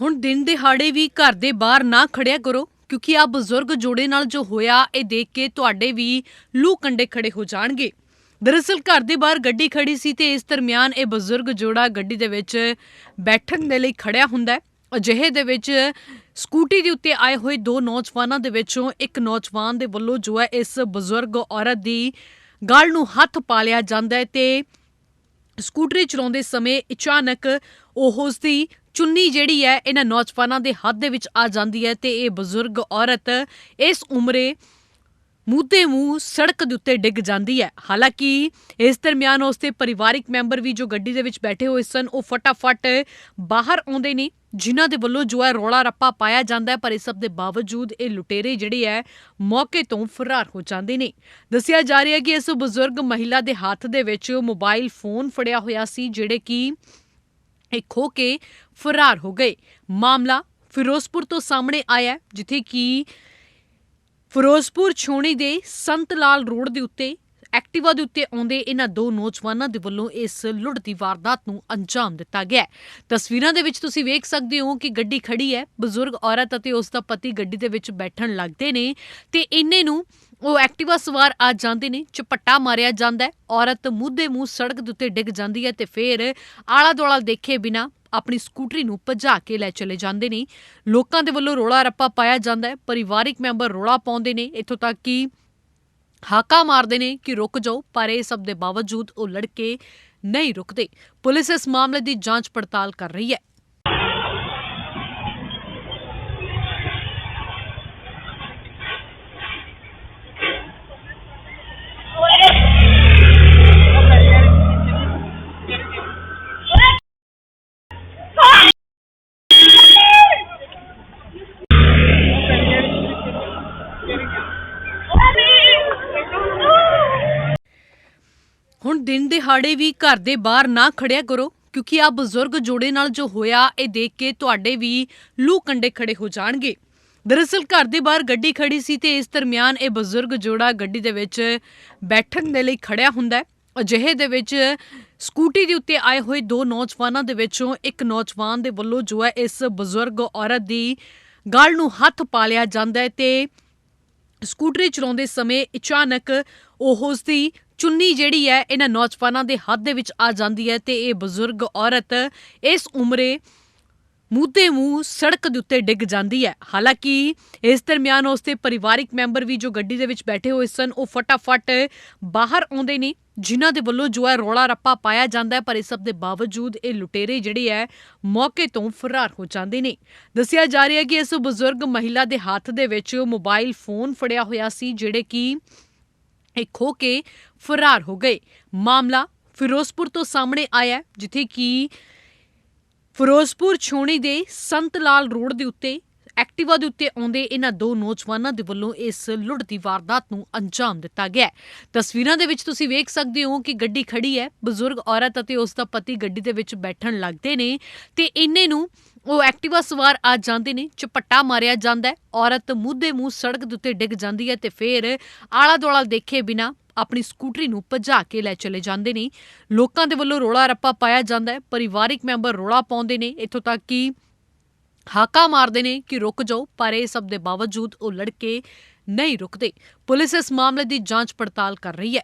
ਹੁਣ ਦਿਨ ਦਿਹਾੜੇ ਵੀ ਘਰ ਦੇ ਬਾਹਰ ਨਾ ਖੜਿਆ ਕਰੋ, ਕਿਉਂਕਿ ਆ ਬਜ਼ੁਰਗ ਜੋੜੇ ਨਾਲ ਜੋ ਹੋਇਆ, ਇਹ ਦੇਖ ਕੇ ਤੁਹਾਡੇ ਵੀ ਲੂ ਕੰਡੇ ਖੜੇ ਹੋ ਜਾਣਗੇ। ਦਰਅਸਲ ਘਰ ਦੇ ਬਾਹਰ ਗੱਡੀ ਖੜੀ ਸੀ ਤੇ ਇਸ ਦਰਮਿਆਨ ਇਹ ਬਜ਼ੁਰਗ ਜੋੜਾ ਗੱਡੀ ਦੇ ਵਿੱਚ ਬੈਠਣ ਦੇ ਲਈ ਖੜਿਆ ਹੁੰਦਾ ਹੈ। ਅਜਿਹੇ ਦੇ ਵਿੱਚ ਸਕੂਟੀ ਦੇ ਉੱਤੇ ਆਏ ਹੋਏ ਦੋ ਨੌਜਵਾਨਾਂ ਦੇ ਵਿੱਚੋਂ ਇੱਕ ਨੌਜਵਾਨ ਦੇ ਵੱਲੋਂ ਜੋ ਹੈ ਇਸ ਬਜ਼ੁਰਗ ਔਰਤ ਦੀ ਗਲ ਨੂੰ ਹੱਥ ਪਾ ਲਿਆ ਜਾਂਦਾ ਹੈ ਤੇ ਸਕੂਟਰੀ ਚਲਾਉਂਦੇ ਸਮੇਂ ਅਚਾਨਕ ਉਹ ਉਸ ਦੀ ਚੁੰਨੀ ਜਿਹੜੀ ਹੈ, ਇਹਨਾਂ ਨੌਜਵਾਨਾਂ ਦੇ ਹੱਥ ਦੇ ਵਿੱਚ ਆ ਜਾਂਦੀ ਹੈ ਤੇ ਇਹ ਬਜ਼ੁਰਗ ਔਰਤ ਇਸ ਉਮਰੇ ਮੂੰਹ ਮੂੰਹ ਸੜਕ ਦੇ ਉੱਤੇ ਡਿੱਗ ਜਾਂਦੀ ਹੈ। ਹਾਲਾਂਕਿ ਇਸ ਦਰਮਿਆਨ ਉਸਦੇ ਪਰਿਵਾਰਿਕ ਮੈਂਬਰ ਵੀ ਜੋ ਗੱਡੀ ਦੇ ਵਿੱਚ ਬੈਠੇ ਹੋਏ ਸਨ, ਉਹ ਫਟਾਫਟ ਬਾਹਰ ਆਉਂਦੇ ਨੇ, ਜਿਨ੍ਹਾਂ ਦੇ ਵੱਲੋਂ ਜੋ ਹੈ ਰੋਲਾ ਰੱਪਾ ਪਾਇਆ ਜਾਂਦਾ ਹੈ, ਪਰ ਇਸ ਸਭ ਦੇ ਬਾਵਜੂਦ ਇਹ ਲੁਟੇਰੇ ਜਿਹੜੇ ਹੈ, ਮੌਕੇ ਤੋਂ ਫਰਾਰ ਹੋ ਜਾਂਦੇ ਨੇ। ਦੱਸਿਆ ਜਾ ਰਿਹਾ ਹੈ ਕਿ ਇਸ ਬਜ਼ੁਰਗ ਮਹਿਲਾ ਦੇ ਹੱਥ ਦੇ ਵਿੱਚ ਮੋਬਾਈਲ ਫੋਨ ਫੜਿਆ ਹੋਇਆ ਸੀ, ਜਿਹੜੇ ਕਿ ਇਹ ਖੋ ਕੇ ਫਰਾਰ ਹੋ ਗਏ। ਮਾਮਲਾ ਫਿਰੋਜ਼ਪੁਰ ਤੋਂ ਸਾਹਮਣੇ ਆਇਆ ਜਿੱਥੇ ਕਿ ਫਿਰੋਜ਼ਪੁਰ ਛੋਣੀ ਦੇ ਸੰਤ ਲਾਲ ਰੋਡ ਦੇ ਉੱਤੇ, ਐਕਟਿਵਾ ਦੇ ਉੱਤੇ ਆਉਂਦੇ ਇਹਨਾਂ ਦੋ ਨੌਜਵਾਨਾਂ ਦੇ ਵੱਲੋਂ ਇਸ ਲੁੱਟ ਦੀ ਵਾਰਦਾਤ ਨੂੰ ਅੰਜਾਮ ਦਿੱਤਾ ਗਿਆ ਤਸਵੀਰਾਂ ਦੇ ਵਿੱਚ ਤੁਸੀਂ ਵੇਖ ਸਕਦੇ ਹੋ ਕਿ ਗੱਡੀ ਖੜੀ ਹੈ, ਬਜ਼ੁਰਗ ਔਰਤ ਅਤੇ ਉਸ ਦਾ ਪਤੀ ਗੱਡੀ ਦੇ ਵਿੱਚ ਬੈਠਣ ਲੱਗਦੇ ਨੇ ਤੇ ਇੰਨੇ ਨੂੰ ਉਹ ਐਕਟਿਵਾ ਸਵਾਰ ਆ ਜਾਂਦੇ ਨੇ, ਚਪੱਟਾ ਮਾਰਿਆ ਜਾਂਦਾ ਹੈ, ਔਰਤ ਮੂੰਹ ਮੂੰਹ ਸੜਕ ਦੇ ਉੱਤੇ ਡਿੱਗ ਜਾਂਦੀ ਹੈ ਤੇ ਫਿਰ ਆਲਾ ਦੁਆਲਾ ਦੇਖੇ ਬਿਨਾ ਆਪਣੀ ਸਕੂਟਰੀ ਨੂੰ ਭਜਾ ਕੇ ਲੈ ਚਲੇ ਜਾਂਦੇ ਨੇ। ਲੋਕਾਂ ਦੇ ਵੱਲੋਂ ਰੋਲਾ ਰੱਪਾ ਪਾਇਆ ਜਾਂਦਾ ਹੈ, ਪਰਿਵਾਰਿਕ ਮੈਂਬਰ ਰੋਲਾ ਪਾਉਂਦੇ ਨੇ, ਇੱਥੋਂ ਤੱਕ ਕਿ ਹਾਕਾ ਮਾਰਦੇ ਨੇ ਕਿ ਰੁਕ ਜਾਓ, ਪਰ ਇਹ ਸਭ ਦੇ ਬਾਵਜੂਦ ਉਹ ਲੜਕੇ ਨਹੀਂ ਰੁਕਦੇ। ਪੁਲਿਸ ਇਸ ਮਾਮਲੇ ਦੀ ਜਾਂਚ ਪੜਤਾਲ ਕਰ ਰਹੀ ਹੈ। ਹੁਣ ਦਿਨ ਦਿਹਾੜੇ ਵੀ ਘਰ ਦੇ ਬਾਹਰ ਨਾ ਖੜਿਆ ਕਰੋ, ਕਿਉਂਕਿ ਆ ਬਜ਼ੁਰਗ ਜੋੜੇ ਨਾਲ ਜੋ ਹੋਇਆ, ਇਹ ਦੇਖ ਕੇ ਤੁਹਾਡੇ ਵੀ ਲੂ ਕੰਡੇ ਖੜੇ ਹੋ ਜਾਣਗੇ। ਦਰਅਸਲ ਘਰ ਦੇ ਬਾਹਰ ਗੱਡੀ ਖੜੀ ਸੀ ਤੇ ਇਸ ਦਰਮਿਆਨ ਇਹ ਬਜ਼ੁਰਗ ਜੋੜਾ ਗੱਡੀ ਦੇ ਵਿੱਚ ਬੈਠਣ ਦੇ ਲਈ ਖੜਿਆ ਹੁੰਦਾ ਹੈ। ਅਜਿਹੇ ਦੇ ਵਿੱਚ ਸਕੂਟੀ ਦੇ ਉੱਤੇ ਆਏ ਹੋਏ ਦੋ ਨੌਜਵਾਨਾਂ ਦੇ ਵਿੱਚੋਂ ਇੱਕ ਨੌਜਵਾਨ ਦੇ ਵੱਲੋਂ ਜੋ ਹੈ ਇਸ ਬਜ਼ੁਰਗ ਔਰਤ ਦੀ ਗਲ ਨੂੰ ਹੱਥ ਪਾ ਲਿਆ ਜਾਂਦਾ ਹੈ ਤੇ ਸਕੂਟਰੀ ਚਲਾਉਂਦੇ ਸਮੇਂ ਅਚਾਨਕ ਉਹ ਉਸ ਦੀ ਚੁੰਨੀ ਜਿਹੜੀ ਹੈ, ਇਹਨਾਂ ਨੌਜਵਾਨਾਂ ਦੇ ਹੱਥ ਦੇ ਵਿੱਚ ਆ ਜਾਂਦੀ ਹੈ ਤੇ ਇਹ ਬਜ਼ੁਰਗ ਔਰਤ ਇਸ ਉਮਰੇ ਮੂੰਹ ਮੂੰਹ ਸੜਕ ਦੇ ਉੱਤੇ ਡਿੱਗ ਜਾਂਦੀ ਹੈ। ਹਾਲਾਂਕਿ ਇਸ ਦਰਮਿਆਨ ਉਸ ਦੇ ਪਰਿਵਾਰਿਕ ਮੈਂਬਰ ਵੀ ਜੋ ਗੱਡੀ ਦੇ ਵਿੱਚ ਬੈਠੇ ਹੋਏ ਸਨ, ਉਹ ਫਟਾਫਟ ਬਾਹਰ ਆਉਂਦੇ ਨੇ, ਜਿਨ੍ਹਾਂ ਦੇ ਵੱਲੋਂ ਜੋ ਹੈ ਰੋਲਾ ਰੱਪਾ ਪਾਇਆ ਜਾਂਦਾ ਹੈ, ਪਰ ਇਸ ਸਭ ਦੇ ਬਾਵਜੂਦ ਇਹ ਲੁਟੇਰੇ ਜਿਹੜੇ ਹੈ, ਮੌਕੇ ਤੋਂ ਫਰਾਰ ਹੋ ਜਾਂਦੇ ਨੇ। ਦੱਸਿਆ ਜਾ ਰਿਹਾ ਹੈ ਕਿ ਇਸ ਬਜ਼ੁਰਗ ਮਹਿਲਾ ਦੇ ਹੱਥ ਦੇ ਵਿੱਚ ਮੋਬਾਈਲ ਫੋਨ ਫੜਿਆ ਹੋਇਆ ਸੀ, ਜਿਹੜੇ ਕਿ ਖੋ ਕੇ ਫਰਾਰ ਹੋ ਗਏ। ਮਾਮਲਾ ਫਿਰੋਜ਼ਪੁਰ ਤੋਂ ਸਾਹਮਣੇ ਆਇਆ ਜਿੱਥੇ ਕਿ ਫਿਰੋਜ਼ਪੁਰ ਛੋਣੀ ਦੇ ਸੰਤ ਲਾਲ ਰੋਡ ਦੇ ਉੱਤੇ, ਐਕਟਿਵਾ ਦੇ ਉੱਤੇ ਆਉਂਦੇ ਇਹਨਾਂ ਦੋ ਨੌਜਵਾਨਾਂ ਦੇ ਵੱਲੋਂ ਇਸ ਲੁੱਟ ਦੀ ਵਾਰਦਾਤ ਨੂੰ ਅੰਜਾਮ ਦਿੱਤਾ ਗਿਆ ਤਸਵੀਰਾਂ ਦੇ ਵਿੱਚ ਤੁਸੀਂ ਵੇਖ ਸਕਦੇ ਹੋ ਕਿ ਗੱਡੀ ਖੜੀ ਹੈ, ਬਜ਼ੁਰਗ ਔਰਤ ਅਤੇ ਉਸ ਦਾ ਪਤੀ ਗੱਡੀ ਦੇ ਵਿੱਚ ਬੈਠਣ ਲੱਗਦੇ ਨੇ ਤੇ ਇੰਨੇ ਨੂੰ ਉਹ ਐਕਟਿਵਾ ਸਵਾਰ ਆ ਜਾਂਦੇ ਨੇ, ਚਪੱਟਾ ਮਾਰਿਆ ਜਾਂਦਾ ਹੈ, ਔਰਤ ਮੂੰਹ ਮੂੰਹ ਸੜਕ ਦੇ ਉੱਤੇ ਡਿੱਗ ਜਾਂਦੀ ਹੈ ਤੇ ਫਿਰ ਆਲਾ ਦੁਆਲਾ ਦੇਖੇ ਬਿਨਾ ਆਪਣੀ ਸਕੂਟਰੀ ਨੂੰ ਭਜਾ ਕੇ ਲੈ ਚਲੇ ਜਾਂਦੇ ਨੇ। ਲੋਕਾਂ ਦੇ ਵੱਲੋਂ ਰੋਲਾ ਰੱਪਾ ਪਾਇਆ ਜਾਂਦਾ ਹੈ, ਪਰਿਵਾਰਿਕ ਮੈਂਬਰ ਰੋਲਾ ਪਾਉਂਦੇ ਨੇ, ਇੱਥੋਂ ਤੱਕ ਕਿ ਹਾਕਾ ਮਾਰਦੇ ਨੇ ਕਿ ਰੁਕ ਜਾਓ, ਪਰ ਇਹ ਸਭ ਦੇ ਬਾਵਜੂਦ ਉਹ ਲੜਕੇ ਨਹੀਂ ਰੁਕਦੇ। ਪੁਲਿਸ ਇਸ ਮਾਮਲੇ ਦੀ ਜਾਂਚ ਪੜਤਾਲ ਕਰ ਰਹੀ ਹੈ।